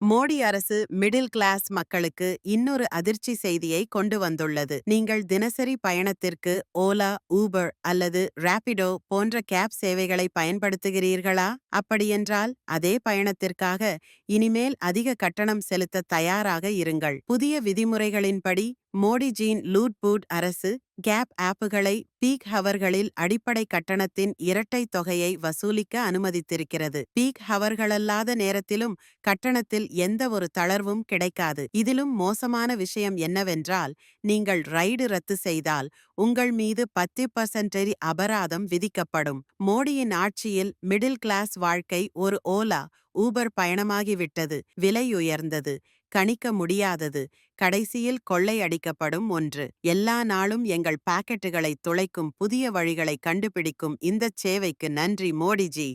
மோடி அரசு middle class மக்களுக்கு இன்னொரு அதிர்ச்சி செய்தியை கொண்டு வந்துள்ளது. நீங்கள் தினசரி பயணத்திற்கு ஓலா ஊபர் அல்லது ராபிடோ போன்ற கேப் சேவைகளை பயன்படுத்துகிறீர்களா? அப்படியென்றால் அதே பயணத்திற்காக இனிமேல் அதிக கட்டணம் செலுத்த தயாராக இருங்கள். புதிய விதிமுறைகளின்படி மோடிஜியின் லூட்பூட் அரசு கேப் ஆப்புகளை பீக் ஹவர்களில் அடிப்படை கட்டணத்தின் இரட்டை தொகையை வசூலிக்க அனுமதித்திருக்கிறது. பீக் ஹவர்களல்லாத நேரத்திலும் கட்டணத்தில் எந்த ஒரு தளர்வும் கிடைக்காது. இதிலும் மோசமான விஷயம் என்னவென்றால் நீங்கள் ரைடு ரத்து செய்தால் உங்கள் மீது பத்து பர்சன்டரி அபராதம் விதிக்கப்படும். மோடியின் ஆட்சியில் மிடில் கிளாஸ் வாழ்க்கை ஒரு ஓலா ஊபர் பயணமாகிவிட்டது. விலை உயர்ந்தது. கணிக்க முடியாதது. கடைசியில் கொள்ளையடிக்கப்படும் ஒன்று. எல்லா நாளும் எங்கள் பாக்கெட்டுகளை துளைக்கும் புதிய வழிகளை கண்டுபிடிக்கும் இந்தச் சேவைக்கு நன்றி மோடிஜி.